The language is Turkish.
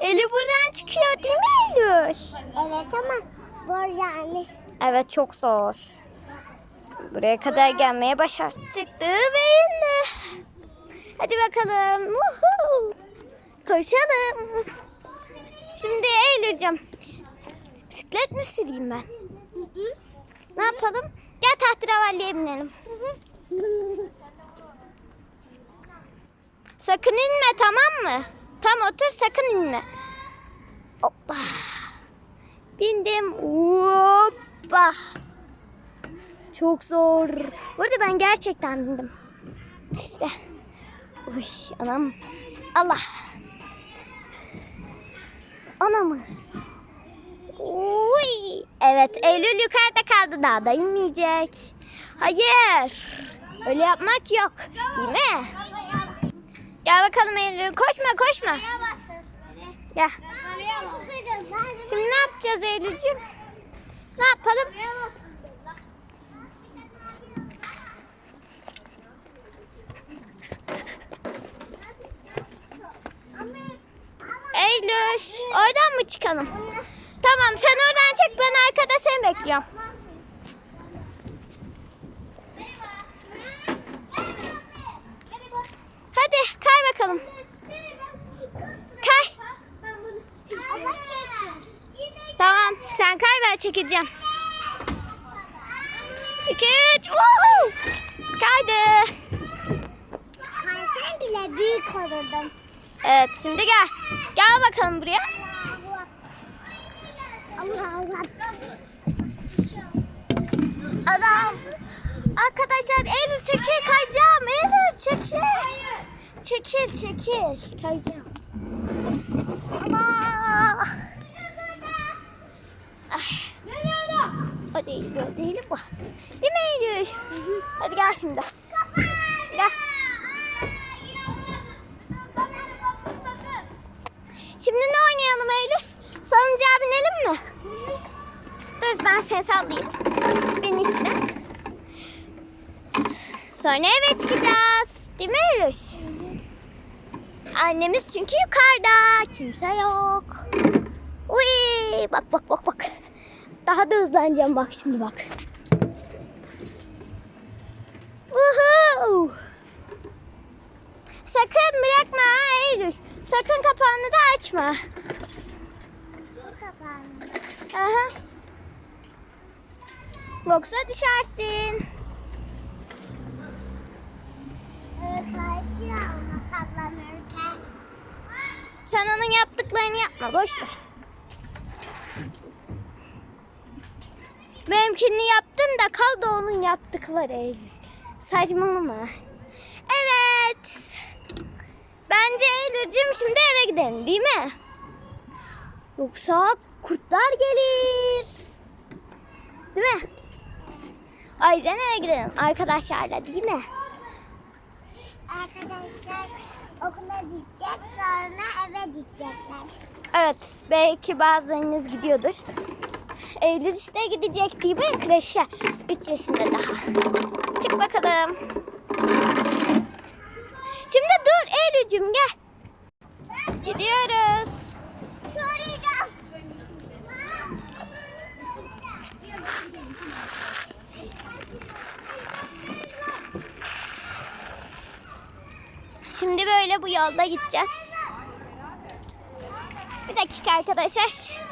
Eli buradan çıkıyor değil mi Eylül? Evet ama zor yani. Evet çok zor. Buraya kadar gelmeye başardık. Çıktı ve indi. Hadi bakalım. Woohoo. Koşalım. Şimdi Eylül'cüm. Bisiklet mi süreyim ben? Ne yapalım? Gel tahterevalliye binelim. Sakın inme tamam mı? Tam otur sakın inme. Hoppa. Bindim. Hoppa. Çok zor. Bu arada ben gerçekten bindim. İşte. Uy anam. Allah. Anamı. Uy. Evet Eylül yukarıda kaldı daha da inmeyecek. Hayır. Öyle yapmak yok. Değil mi? Gel bakalım Eylül. Koşma koşma. Gel. Şimdi ne yapacağız Eylül'cüğüm? Ne yapalım? Eylül, oradan mı çıkalım? Tamam, sen oradan çık, ben arkada seni bekliyorum. Hadi, kay bakalım. Kay. Ama çekil. Tamam, sen kay ben çekeceğim. İki, üç, woohoo! Kaydı. Kaysam bile büyük olurdum. Evet, şimdi gel. Gel bakalım buraya. Allah Allah. Adam. Arkadaşlar Eylül çekil kayacağım. Eylül çekil. Çekil çekil. Kayacağım. Allah. Ah. O değil böyle değil bu. Değil mi Eylül? Hadi gel şimdi. Gel. Şimdi ne oynayalım Eylül? Salıncağa binelim mi? Dur ben seni sallayayım. Bin içine. Sonra eve çıkacağız. Değil mi Eylül? Annemiz çünkü yukarıda. Kimse yok. Uy, bak bak bak bak. Daha da hızlanacağım bak şimdi bak. Woohoo! Sakın bırakma Eylül. Sakın kapağını da açma. Bu kapandı. Aha. Yoksa düşersin. Sen onun yaptıklarını yapma. Boş ver. Benimkini yaptın da kaldı onun yaptıkları Eylül. Saçmalama. Evet. Bence Eylül'cüm şimdi eve gidelim değil mi? Yoksa kurtlar gelir. Değil mi? O yüzden eve gidelim arkadaşlarla değil mi? Arkadaşlar okula gidecek sonra eve gidecekler. Evet, belki bazılarınız gidiyordur. Eylül işte gidecek değil mi? Kreşe. 3 yaşında daha. Çık bakalım. Eylül'cüm gel. Gidiyoruz. Şimdi böyle bu yolda gideceğiz. Bir dakika arkadaşlar.